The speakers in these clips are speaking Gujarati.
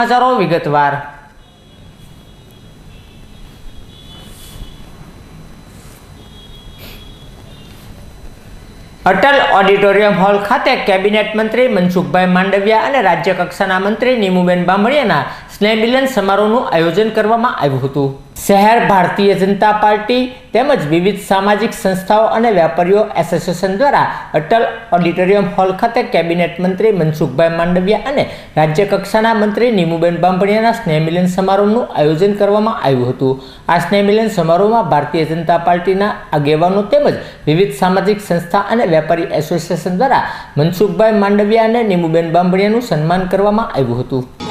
સમાચારો વિગતવાર. અટલ ઓડિટોરિયમ હોલ ખાતે કેબિનેટ મંત્રી મનસુખભાઈ માંડવિયા અને રાજ્ય કક્ષાના મંત્રી નીમુબેન બામણિયાના સ્નેહમિલન સમારોહનું આયોજન કરવામાં આવ્યું હતું. શહેર ભારતીય જનતા પાર્ટી તેમજ વિવિધ સામાજિક સંસ્થાઓ અને વેપારીઓ એસોસિએશન દ્વારા અટલ ઓડિટોરિયમ હોલ ખાતે કેબિનેટ મંત્રી મનસુખભાઈ માંડવિયા અને રાજ્ય કક્ષાના મંત્રી નીમુબેન બાંભણિયાના સ્નેહમિલન સમારોહનું આયોજન કરવામાં આવ્યું હતું. આ સ્નેહમિલન સમારોહમાં ભારતીય જનતા પાર્ટીના આગેવાનો તેમજ વિવિધ સામાજિક સંસ્થા અને વેપારી એસોસિએશન દ્વારા મનસુખભાઈ માંડવિયા અને નીમુબેન બાંભણિયાનું સન્માન કરવામાં આવ્યું હતું.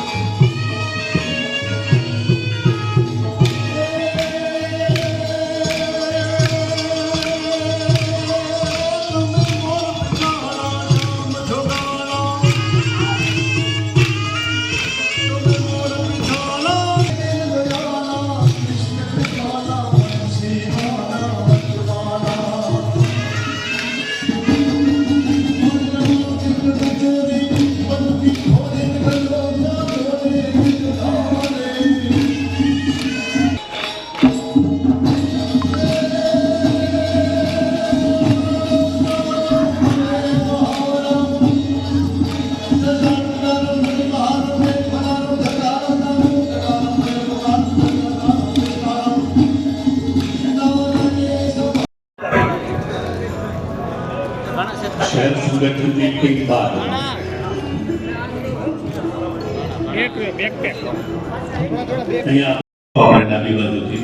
ડાબી બાજુથી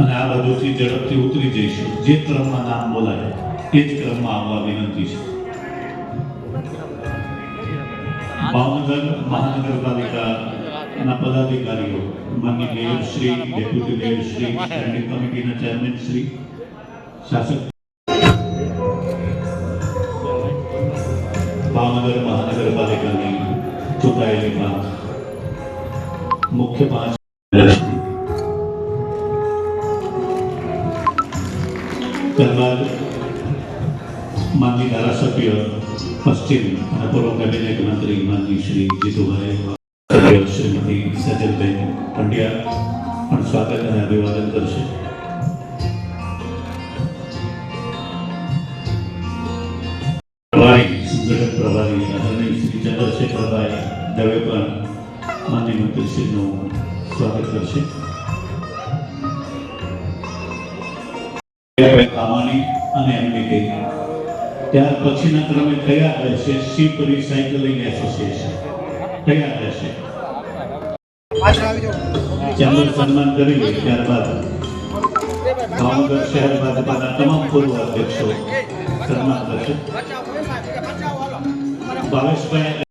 અને આ બાજુથી ઝડપથી ઉતરી જઈશું. જે ક્રમમાં નામ બોલાય એ જ ક્રમમાં આવવા વિનંતી છે. ભાવનગર મહાનગરપાલિકાના પદાધિકારીઓ માન્ય mayor Shri, deputy mayor Shri, standing કમિટીના ચેરમેન શ્રી, શાસક ભાવનગર મહાનગરપાલિકાની ચૂંટાયેલી પાંચ, મુખ્ય પાંચ ત્યારબાદ માનની ધારાસભ્ય પશ્ચિમ અને પૂર્વ કેબિનેટ મંત્રી માનની શ્રી જીતુભાઈ શ્રીમતી સજલબેન પંડ્યા પણ સ્વાગત અને અભિવાદન કરશે. પ્રભારી, સંગઠન પ્રભારી, આદરણીય શ્રી ચંદ્રશેખરભાઈ દવે પણ માન્ય મંત્રીશ્રીનું સ્વાગત કરશે. કામાણી અને એમની ત્યાર પછીના ક્રમે તૈયાર રહેશે શિપ રિસાયકલિંગ એસોસિએશન તૈયાર રહેશે તેમનું સન્માન કરી ત્યારબાદ ભાવનગર શહેર ભાજપાના તમામ પૂર્વ અધ્યક્ષો સન્માન કરશે. ભાવેશભાઈ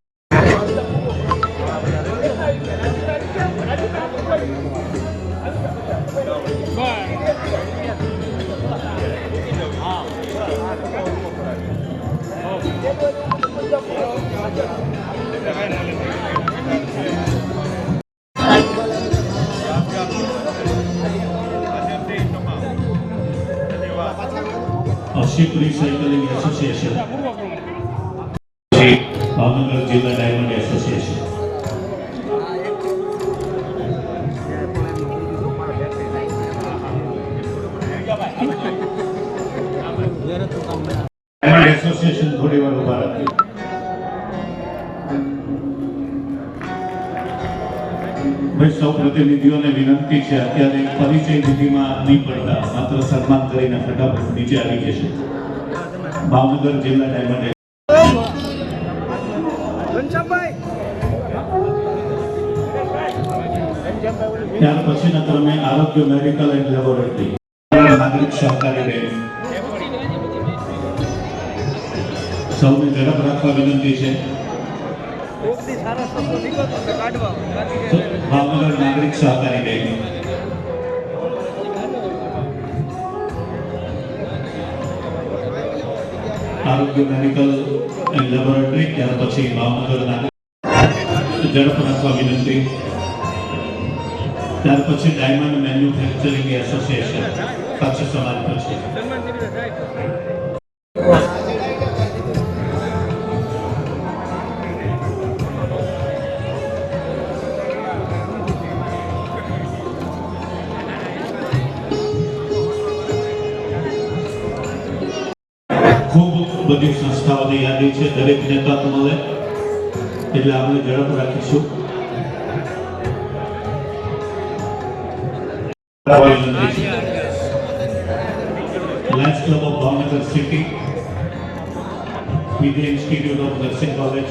શિપ છે. અત્યારે પરિચય વિધિમાં નહીં પડતા માત્ર સન્માન કરીને ફટાફટ નીચે આવી જશે ભાવનગર જિલ્લા ડાયમંડ ત્યાર પછીના ક્રમે આરોગ્ય મેડિકલ એન્ડ લેબોરેટરી નાગરિક સહકારી બેંક સૌને ઝડપ રાખવા વિનંતી છે. ભાવનગર નાગરિક સહકારી બેંક આરોગ્ય મેડિકલ એન્ડ લેબોરેટરી ત્યાર પછી ભાવનગર ઝડપ રાખવા વિનંતી ત્યાર પછી ડાયમંડ મેન્યુફેક્ચરિંગ એસોસિએશન કચ્છ સમાજ પછી બધી સંસ્થાઓની યાદી છે દરેકને તક મળે. એટલે આપણે ઝડપ રાખીશું. Lions club of Bhavnagar city Vidya institute of nursing college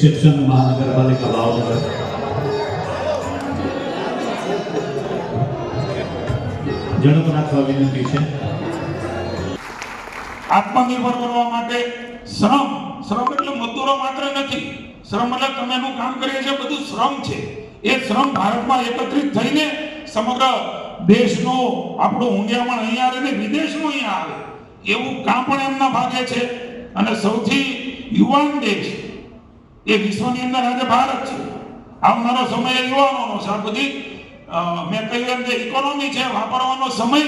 શિક્ષણ મહાનગરપાલિકા ભાવનગર ઝડપ રાખવા વિનંતી છે આત્મનિર્ભર બનવા માટે શ્રમ શ્રમ એટલે મજૂરો માત્ર નથી. શ્રમ એટલે તમે એનું કામ કરીએ છીએ, બધું શ્રમ છે. એ શ્રમ ભારતમાં એકત્રિત થઈને સમગ્ર દેશનો, આપણો ઊંડિયામણ અહીંયા આવે ને વિદેશનું અહીંયા આવે. એવું કામ પણ એમના ભાગે છે. અને સૌથી યુવાન દેશ એ વિશ્વની અંદર આજે ભારત છે. આવનારો સમય યુવાનોનો છે. આ બધી મેં કહ્યું એમ જે ઇકોનોમી છે, વાપરવાનો સમય,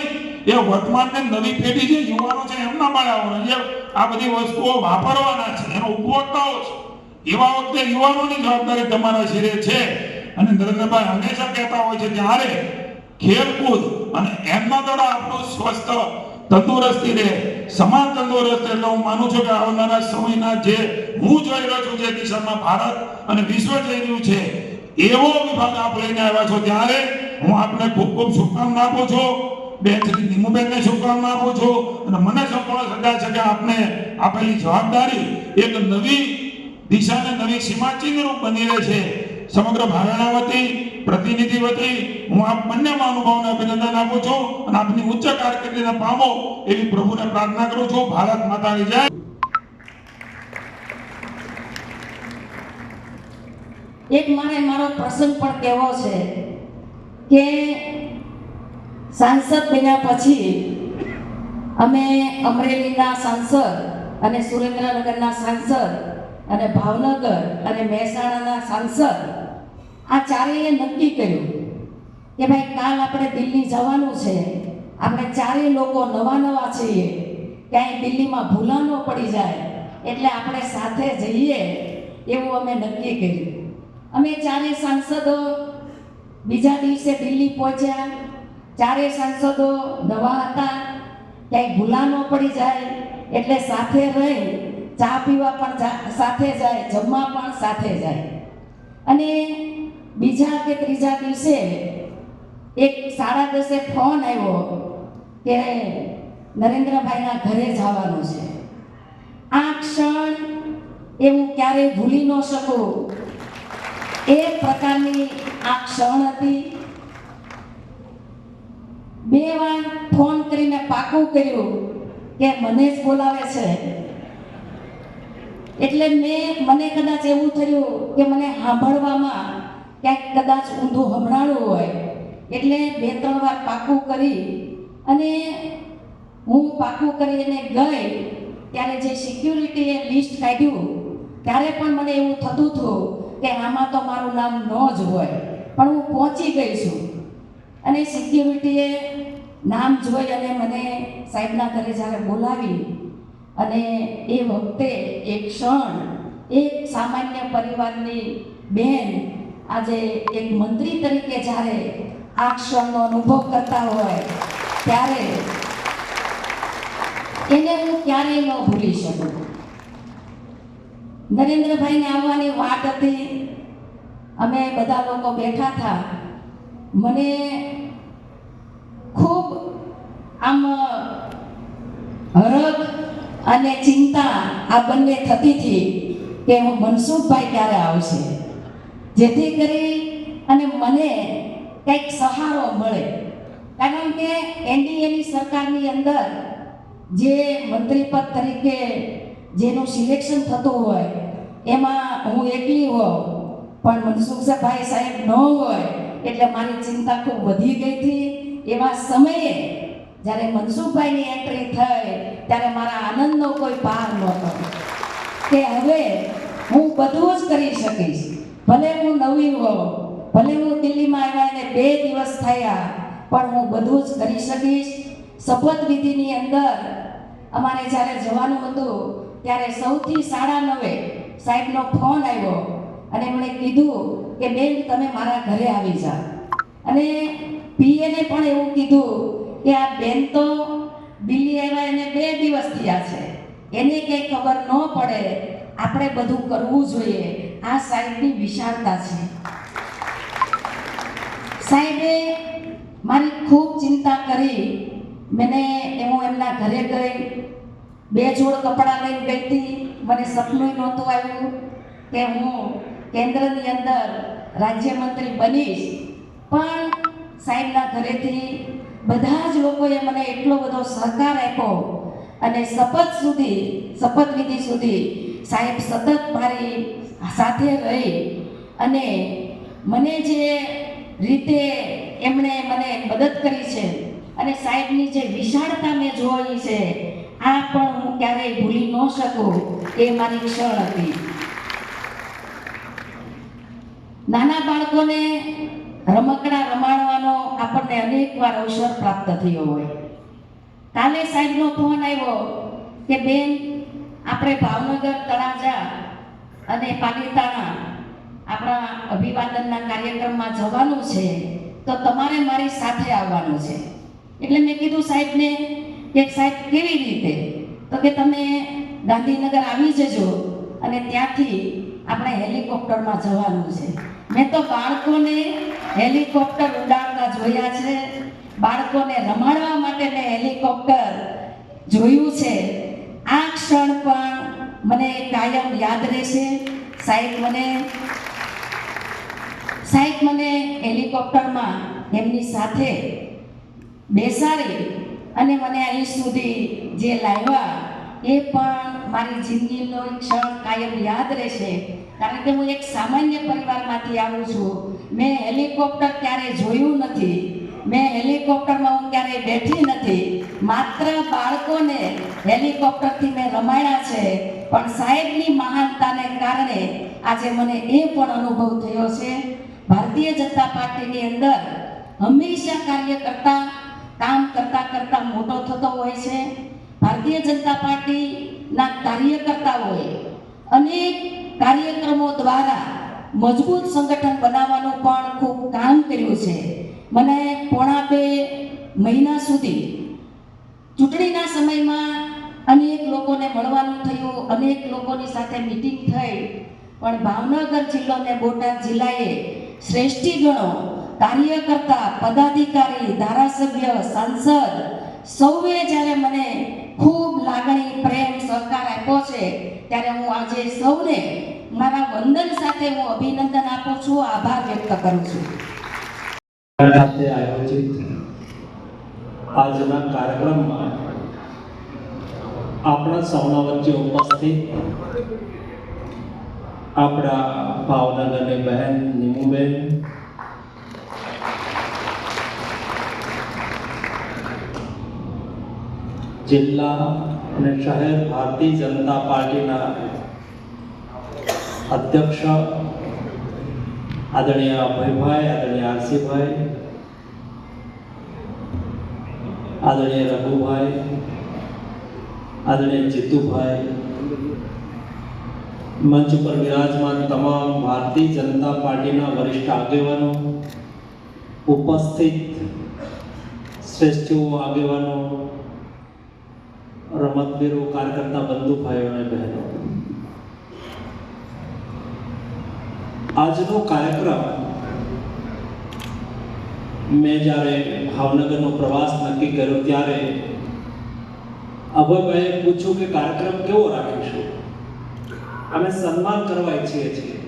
એ વર્તમાનને નવી પેઢી જે યુવાનો છે એમના બાળાઓને જે આ બધી વસ્તુઓ વાપરવાના છે. એનો ઉપભોક્તાઓ છે. એવા વખતે યુવાનોની જવાબદારી તમારા શિરે છે. અને નરેન્દ્રભાઈ હંમેશા કહેતા હોય છે ત્યારે ખેલકૂદ અને એમના દ્વારા આપણું સ્વસ્થ તંદુરસ્તી રહે સમાજ તંદુરસ્ત એટલે હું માનું છું કે આવનારા સમયના જે હું જોઈ રહ્યો છું જે દિશામાં ભારત અને વિશ્વ જઈ રહ્યું છે, એવો વિભાગ આપ લઈને આવ્યા છો ત્યારે હું આપને ખૂબ ખૂબ શુભકામના આપું છું. બેન શ્રી નીમુબેનને શુભકામના આપું છું અને મને સંપૂર્ણ શ્રદ્ધા છે કે આપને આપેલી જવાબદારી એક નવી દિશાને નવી સીમાચિહ્ન રૂપ બની રહે છે. સમગ્ર ભારણા વતી, પ્રતિનિધિ વતી, હું આપ બંને મહાનુભાવોને અભિનંદન આપું છું અને આપની ઉચ્ચ કારકિર્દીને પામો એવી પ્રભુને પ્રાર્થના કરું છું. ભારત માતાની જય. એક મારે મારો પ્રસંગ પણ કહેવો છે કે સાંસદ બન્યા પછી અમે અમરેલીના સાંસદ અને સુરેન્દ્રનગરના સાંસદ અને ભાવનગર અને મહેસાણાના સાંસદ આ ચારેય નક્કી કર્યું કે ભાઈ કાલ આપણે દિલ્હી જવાનું છે. આપણે ચારેય લોકો નવા નવા છીએ. ક્યાંય દિલ્હીમાં ભૂલા ન પડી જાય. એટલે આપણે સાથે જઈએ એવું અમે નક્કી કર્યું. અમે ચારે સાંસદો બીજા દિવસે દિલ્હી પહોંચ્યા. ચારે સાંસદો નવા હતા. ક્યાંય ભૂલા ન પડી જાય. એટલે સાથે રહી ચા પીવા પણ સાથે જાય, જમવા પણ સાથે જાય. અને બીજા કે ત્રીજા દિવસે એક સાડા દસે ફોન આવ્યો કે નરેન્દ્રભાઈના ઘરે જવાનું છે. આ ક્ષણ એ હું ક્યારેય ભૂલી ન શકું. એ પ્રકારની આ ક્ષણ હતી. બે વાર ફોન કરીને પાકું કર્યું કે મને જ બોલાવે છે. એટલે મેં, મને કદાચ એવું થયું કે મને સાંભળવામાં ક્યાંક કદાચ ઊંધું સંભળાણું હોય, એટલે બે ત્રણ વાર પાકું કરી અને હું પાકું કરીને ગઈ, ત્યારે જે સિક્યુરિટીએ લિસ્ટ કાઢ્યું, ત્યારે પણ મને એવું થતું હતું કે આમાં તો મારું નામ ન જ હોય. પણ હું પહોંચી ગઈ છું. અને સિક્યુરિટીએ નામ જોઈ અને મને સાહેબના ઘરે જ્યારે બોલાવી, અને એ વખતે એક ક્ષણ એક સામાન્ય પરિવારની બેન આજે એક મંત્રી તરીકે જ્યારે આ ક્ષણનો અનુભવ કરતા હોય, ત્યારે એને હું ક્યારેય ન ભૂલી શકું. નરેન્દ્રભાઈને આવવાની વાત હતી. અમે બધા લોકો બેઠા હતા. મને ખૂબ આમ હરખ અને ચિંતા આ બંને થતી હતી કે હું મનસુખભાઈ ક્યારે આવશે? જેથી કરી અને મને કંઈક સહારો મળે. કારણ કે એનડીએની સરકારની અંદર જે મંત્રીપદ તરીકે જેનું સિલેક્શન થતું હોય, એમાં હું એકલી હોઉં, પણ મનસુખભાઈ સાહેબ ન હોય, એટલે મારી ચિંતા ખૂબ વધી ગઈ હતી. એવા સમયે જ્યારે મનસુખભાઈની એન્ટ્રી થઈ, ત્યારે મારા આનંદનો કોઈ પાર નહોતો. કે હવે હું બધું જ કરી શકીશ. ભલે હું નવી હોઉં, ભલે હું દિલ્હીમાં આવ્યા એને બે દિવસ થયા, પણ હું બધું જ કરી શકીશ. શપથ વિધિની અંદર અમારે જ્યારે જવાનું હતું, ત્યારે સૌથી સાડા નવે સાહેબનો ફોન આવ્યો અને એમણે કીધું કે, બેન, તમે મારા ઘરે આવી જાઓ અને પીએને પણ એવું કીધું કે, આ બેન તો દિલ્હી આવ્યા એને બે દિવસ થયા છે. એને કંઈ ખબર ન પડે. આપણે બધું કરવું જોઈએ. આ સાહેબની વિશાળતા છે. સાહેબે મારી ખૂબ ચિંતા કરી. મને હું એમના ઘરે ગઈ. બે જોડ કપડાં લઈને ગઈ મને સપનું નહોતું આવ્યું કે હું કેન્દ્રની અંદર રાજ્યમંત્રી બનીશ. પણ સાહેબના ઘરેથી બધા જ લોકોએ મને એટલો બધો સહકાર આપ્યો. અને શપથ સુધી શપથવિધિ સુધી સાહેબ સતત મારી સાથે રહી અને મને જે રીતે એમણે મને મદદ કરી છે અને સાહેબની જે વિશાળતા મેં જોઈ છે, આ પણ હું ક્યારેય ભૂલી ન શકું એ મારી ક્ષણ હતી. નાના બાળકોને રમકડા રમાડવાનો આપણને અનેક વાર અવસર પ્રાપ્ત થયો હોય. કાલે સાહેબનો ફોન આવ્યો કે, બેન આપણે ભાવનગર, તળાજા અને પાલીતાણા આપણા અભિવાદનના કાર્યક્રમમાં જવાનું છે, તો તમારે મારી સાથે આવવાનું છે. એટલે મેં કીધું સાહેબને, કે સાહેબ કેવી રીતે? તો કે તમે ગાંધીનગર આવી જજો અને ત્યાંથી આપણે હેલિકોપ્ટરમાં જવાનું છે. મેં તો બાળકોને હેલિકોપ્ટર ઉડાડતા જોયા છે. બાળકોને રમાડવા માટે મેં હેલિકોપ્ટર જોયું છે. આ ક્ષણ મને કાયમ યાદ રહેશે. સાહેબ મને સાહેબ મને હેલિકોપ્ટરમાં એમની સાથે બેસાડી અને મને અહીં સુધી જે લાવ્યા એ પણ મારી જિંદગીનો ક્ષણ કાયમ યાદ રહેશે. કારણ કે હું એક સામાન્ય પરિવારમાંથી આવું છું. મેં હેલિકોપ્ટર ક્યારે જોયું નથી. મેં હેલિકોપ્ટરમાં હું ક્યારેય બેઠી નથી, માત્ર બાળકોને હેલિકોપ્ટરથી મેં રમાડ્યા છે. પણ સાહેબની મહાનતાને કારણે આજે મને એ પણ અનુભવ થયો છે. ભારતીય જનતા પાર્ટીની અંદર હંમેશા કાર્ય કરતા, કામ કરતા કરતા મોટો થતો હોય છે. ભારતીય જનતા પાર્ટીના કાર્યકર્તાઓએ અનેક કાર્યક્રમો દ્વારા મજબૂત સંગઠન બનાવવાનું પણ ખૂબ કામ કર્યું છે. મને પોણા બે મહિના સુધી ચૂંટણીના સમયમાં અનેક લોકોને મળવાનું થયું, અનેક લોકોની સાથે મિટિંગ થઈ. પણ ભાવનગર જિલ્લો અને બોટાદ જિલ્લાએ શ્રેષ્ઠી ગણો કાર્યકર્તા, પદાધિકારી, ધારાસભ્ય, સાંસદ સૌએ જ્યારે મને ખૂબ લાગણી, પ્રેમ, સહકાર આપ્યો છે, ત્યારે હું આજે સૌને મારા વંદન સાથે હું અભિનંદન આપું છું, આભાર વ્યક્ત કરું છું. ખાતે આયોજિત આજના કાર્યક્રમમાં આપણા સૌના વચ્ચે ઉપસ્થિત આપણા ભાવનગરની બહેન નિમુબેન, જિલ્લા અને શહેર ભારતીય જનતા પાર્ટીના અધ્યક્ષ આદરણીય અભયભાઈ, આદરણીય આરસીભાઈ આદરણીય રઘુભાઈ, આદરણીય જીતુભાઈ, મંચ પર વિરાજમાન તમામ ભારતીય જનતા પાર્ટીના વરિષ્ઠ આગેવાનો, ઉપસ્થિત શ્રેષ્ઠીઓ આગેવાનો, રમતવીરો, કાર્યકર્તા, બંધુ ભાઈઓ અને બહેનો. આજનો કાર્યક્રમ મેં જ્યારે ભાવનગરનો પ્રવાસ નક્કી કર્યો ત્યારે અભયભાઈએ પૂછ્યું કે કાર્યક્રમ કેવો રાખીશું? અમે સન્માન કરવા ઈચ્છીએ છીએ.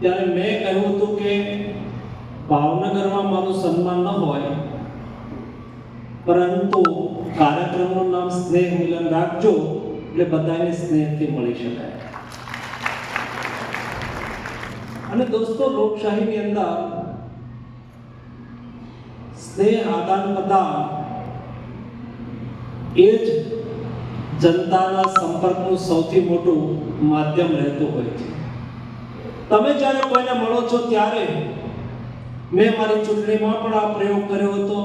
ત્યારે મેં કહ્યું હતું કે ભાવનગરમાં મારું સન્માન ન હોય, પરંતુ કાર્યક્રમનું નામ સ્નેહ મિલન રાખજો, એટલે બધાને સ્નેહથી મળી શકાય. અને દોસ્તો, લોકશાહીની અંદર સ્નેહ આદાન પ્રદાન એ જ જનતાના સંપર્કનું સૌથી મોટું માધ્યમ રહેતું હોય છે. તમે જ્યારે કોઈને મળો છો ત્યારે મેં મારી ચૂંટણીમાં પણ આ પ્રયોગ કર્યો હતો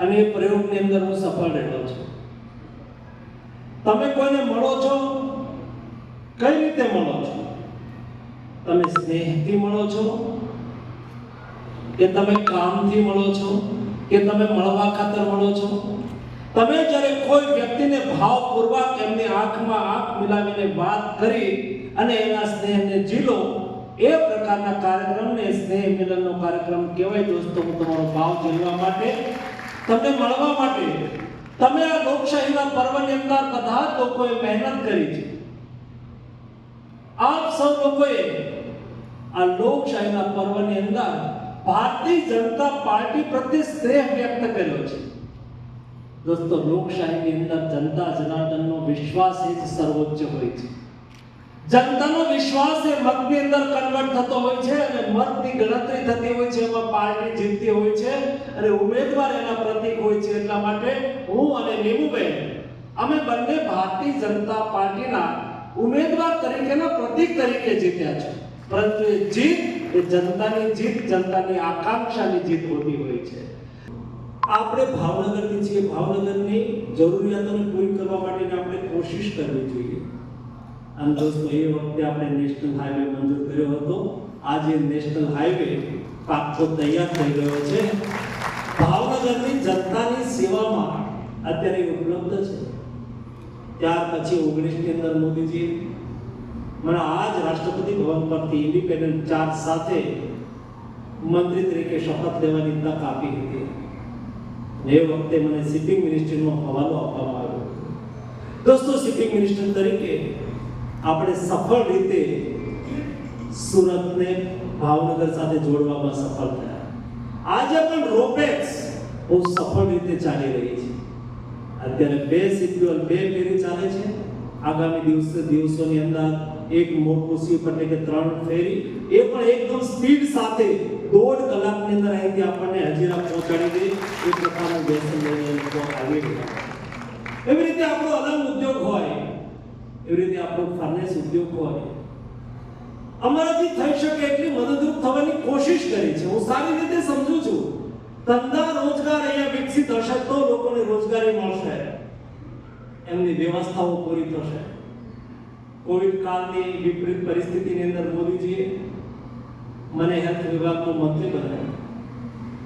અને એ પ્રયોગની અંદર હું સફળ રહેલો છું. તમે કોઈને મળો છો? કઈ રીતે મળો છો? તમે સ્નેહથી મળો છો? કે તમે કામથી મળો છો? કે તમે મળવા ખાતર મળો છો? તમે જ્યારે કોઈ વ્યક્તિને ભાવપૂર્વક એમની આંખમાં આંખ મિલાવીને વાત કરી અને એના સ્નેહને જીલો એ પ્રકારના કાર્યક્રમને સ્નેહ મિલનનો કાર્યક્રમ કહેવાય દોસ્તો, હું તમારો ભાવ જીલવા માટે. તમને મળવા માટે, તમે આ લોકશાહીના પર્વની અંદર બધા લોકોએ મહેનત કરી છે. આપ સૌ લોકોએ આ લોકશાહીના પર્વની અંદર ભારતીય જનતા પાર્ટી પ્રત્યે સ્નેહ વ્યક્ત કર્યો છે. દોસ્તો, લોકશાહીની અંદર જનતા જનાર્દનનો વિશ્વાસ એ જ સર્વોચ્ચ હોય છે. જનતાનો વિશ્વાસ એ મતની અંદર કન્વર્ટ થતો હોય છે અને મતની ગણતરી થતી હોય છે, એમાં પાર્ટી જીતતી હોય છે અને ઉમેદવાર એના પ્રતીક હોય છે. એટલા માટે હું અને નીમુબેન, અમે બંને ભારતીય જનતા પાર્ટીના ઉમેદવાર તરીકેના પ્રતીક તરીકે જીત્યા છે. પરંતુ એ જીત એ જનતાની જીત, જનતાની આકાંક્ષાની જીત હોતી હોય છે. આપણે ભાવનગરથી છીએ. ભાવનગરની જરૂરિયાતોને પૂરી કરવા માટેની આપણે કોશિશ કરવી જોઈએ. અને દોસ્તો, એ વખતે આપણે નેશનલ હાઈવે મંજૂર કર્યો હતો. આજે નેશનલ હાઈવે પાકો તૈયાર થઈ ગયો છે. ભાવનગરની જનતાની સેવામાં અત્યારે ઉપલબ્ધ છે. ત્યાર પછી ઓગણીસની અંદર મોદીજી મને આ જ રાષ્ટ્રપતિ ભવન પરથી ઇન્ડિપેન્ડન્ટ ચાર્જ સાથે મંત્રી તરીકે શપથ લેવાની તક આપી હતી. એ વખતે મને શિપિંગ મિનિસ્ટ્રીનો હવાલો આપવામાં આવ્યો દોસ્તો શિપિંગ મિનિસ્ટર તરીકે આપણે સફળ રીતે સુરતને ભાવનગર સાથે જોડવામાં સફળ થયા. આજે પણ રોપેક્સ બહુ સફળ રીતે ચાલી રહી છે. અત્યારે બે સિક્યુઅલ બે ફેરી ચાલે છે. આગામી દિવસે, દિવસોની અંદર એક મોટું સીપ એટલે કે ત્રણ ફેરી. એ પણ એકદમ સ્પીડ સાથે દોઢ કલાકની અંદર અહીંથી આપણને હજીરા પહોંચાડી દે. એ પ્રકારનું વ્યસન લઈને લોકો આવી રહ્યા એવી રીતે આપણો અલગ ઉદ્યોગ હોય. એવી રીતે આપણો ફર્નેસ ઉદ્યોગ હોય. અમારાથી થઈ શકે એટલી મદદરૂપ થવાની કોશિશ કરી છે. હું સારી રીતે સમજુ છું. ધંધા, રોજગાર અહીંયા વિકસિત હશે તો લોકોને રોજગારી મળશે. એમની વ્યવસ્થાઓ પૂરી થશે. કોવિડ કાળની વિપરીત પરિસ્થિતિની અંદર મોદીજીએ મને હેલ્થ વિભાગનો મંત્રી બનાવ્યો.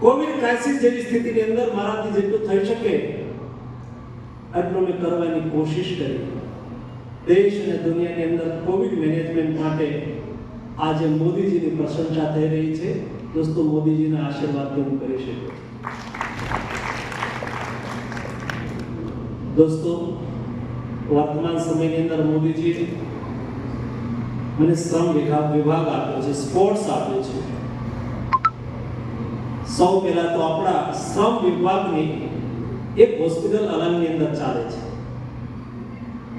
કોવિડ ક્રાઇસિસ જેવી સ્થિતિની અંદર મારાથી જેટલું થઈ શકે એટલું મેં કરવાની કોશિશ કરી. દેશ અને દુનિયાની અંદર કોવિડ મેનેજમેન્ટ માટે આજે મોદીજીની પ્રશંસા થઈ રહી છે. દોસ્તો, મોદીજીના આશીર્વાદથી હું કરી શકું દોસ્તો વર્તમાન સમયની અંદર મોદીજી મને શ્રમ વિભાગ વિભાગ આપ્યો છે સ્પોર્ટ્સ આપ્યો છે. સૌ પહેલા તો આપણા શ્રમ વિભાગની એક હોસ્પિટલ અલંગની અંદર ચાલે છે.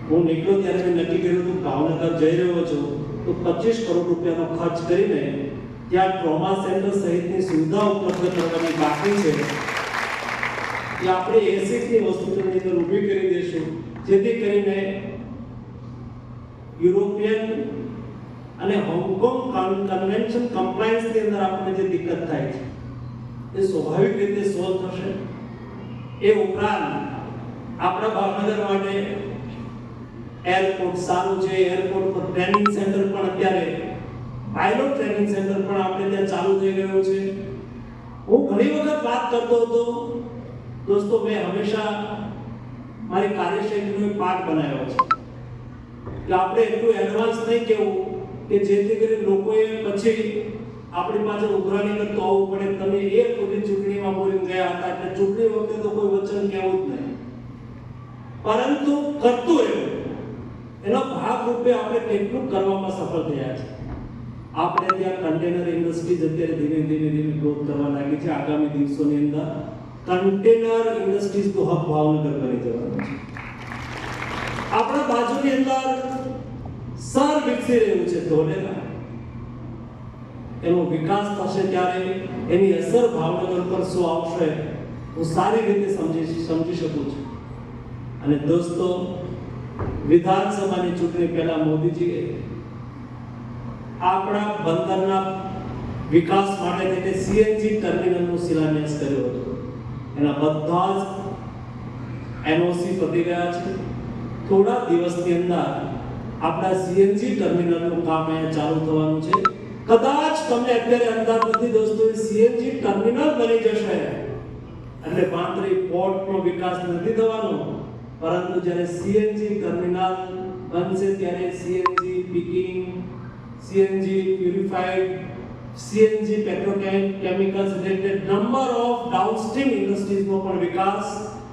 હું નીકળ્યો ત્યારે મેં નક્કી કર્યું હતું, ભાવનગર જઈ રહ્યો છું, તો પચીસ કરોડ રૂપિયાનો ખર્ચ કરીને ત્યાં ટ્રોમા સેન્ટર સહિતની સુવિધા ઉપલબ્ધ કરવાની બાકી છે. કે આપણે એસીની હોસ્પિટલની અંદર ઊભી કરી દઈશું. જેથી કરીને યુરોપિયન અને હોંગકોંગ કન્વેન્શન કમ્પ્લાયન્સની અંદર આપણને જે દિક્કત થાય છે, એ સ્વાભાવિક રીતે સોલ્વ થશે. એ ઉપરાંત આપણા ભાવનગર માટે એરપોર્ટ સારું છે, એરપોર્ટ પર ટ્રેનિંગ સેન્ટર પણ અત્યારે, પાયલોટ ટ્રેનિંગ સેન્ટર પણ આપણે ત્યાં ચાલુ થઈ ગયું છે. હું ઘણી વખત વાત કરતો હતો, દોસ્તો, મેં હંમેશા મારી કાર્યશૈલીનો એક પાઠ બનાવ્યો છે. એટલે આપણે એટલું એડવાન્સ નહીં કેવું કે જેથી કરીને લોકોએ પછી આપણી પાસે ઉઘરાણી કરતો આવવું પડે. તમે એ પૂરી ચૂંટણીમાં બોલી ગયા હતા એટલે ચૂંટણી વખતે તો કોઈ વચન કહેવું જ નહીં. પરંતુ કરતું એવું એનો ભાગ રૂપે આપણે કેટલું કરવામાં સફળ થયા છે. આપણે ત્યાં કન્ટેનર ઇન્ડસ્ટ્રીઝ અત્યારે ધીમે ધીમે ધીમે ગ્રોથ કરવા લાગી છે. આગામી દિવસોની અંદર કન્ટેનર ઇન્ડસ્ટ્રીઝ તો હબ ભાવનગર બની જવાનું છે. આપણા બાજુની અંદર સર વિકસી રહ્યું છે ધોલેરા એનો વિકાસ થશે ત્યારે એની અસર ભાવનગર પર શું આવશે, હું સારી રીતે સમજી સમજી શકું છું. અને દોસ્તો, વિધાનસભાની ચૂંટણી પહેલા મોદીજીએ આપણા બંદરના વિકાસ માટે તેને સીએનજી ટર્મિનલનો શિલાન્યાસ કર્યો હતો. એના બધા જ એનઓસી પતી ગયા છે. થોડા દિવસની અંદર આપણા સીએનજી ટર્મિનલનું કામ અહીંયા ચાલુ થવાનું છે. કદાચ તમને અત્યારે અંદાજ નથી દોસ્તો સીએનજી ટર્મિનલ બની જશે. એટલે માત્ર એ પોર્ટનો વિકાસ નથી થવાનો, પરંતુ જ્યારે સીએનજી ટર્મિનલ બનશે, ત્યારે CNG picking CNG purified CNG petrochemicals related number of downstream ઇન્ડસ્ટ્રીઝનો પણ વિકાસ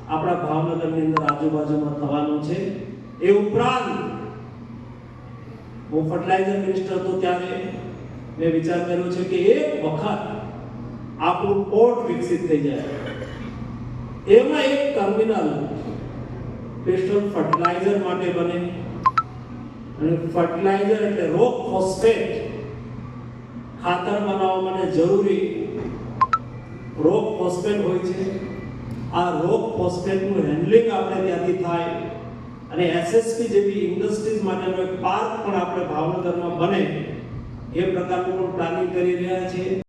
આપણા ભાવનગરની અંદર આજુબાજુમાં થવાનો છે. એ ઉપરાંત હું ફર્ટિલાઇઝર મિનિસ્ટર હતો ત્યારે મેં વિચાર કર્યો છે કે એક વખત આપણું પોર્ટ વિકસિત થઈ જાય. એમાં એક ટર્મિનલ સ્પેશિયલ ફર્ટિલાઇઝર માટે બને. અને ફર્ટિલાઇઝર એટલે રોક ફોસ્ફેટ ખાતર બનાવવા માટે જરૂરી રોક ફોસ્ફેટ હોય છે. આ રોક ફોસ્ફેટનું હેન્ડલિંગ આપણે ત્યાંથી થાય અને એસએસપી જેવી ઇન્ડસ્ટ્રીઝ માટેનો એક પાર્ક પણ આપણે ભાવનગરમાં બને એ પ્રકારનું પણ પ્લાનિંગ કરી રહ્યા છીએ.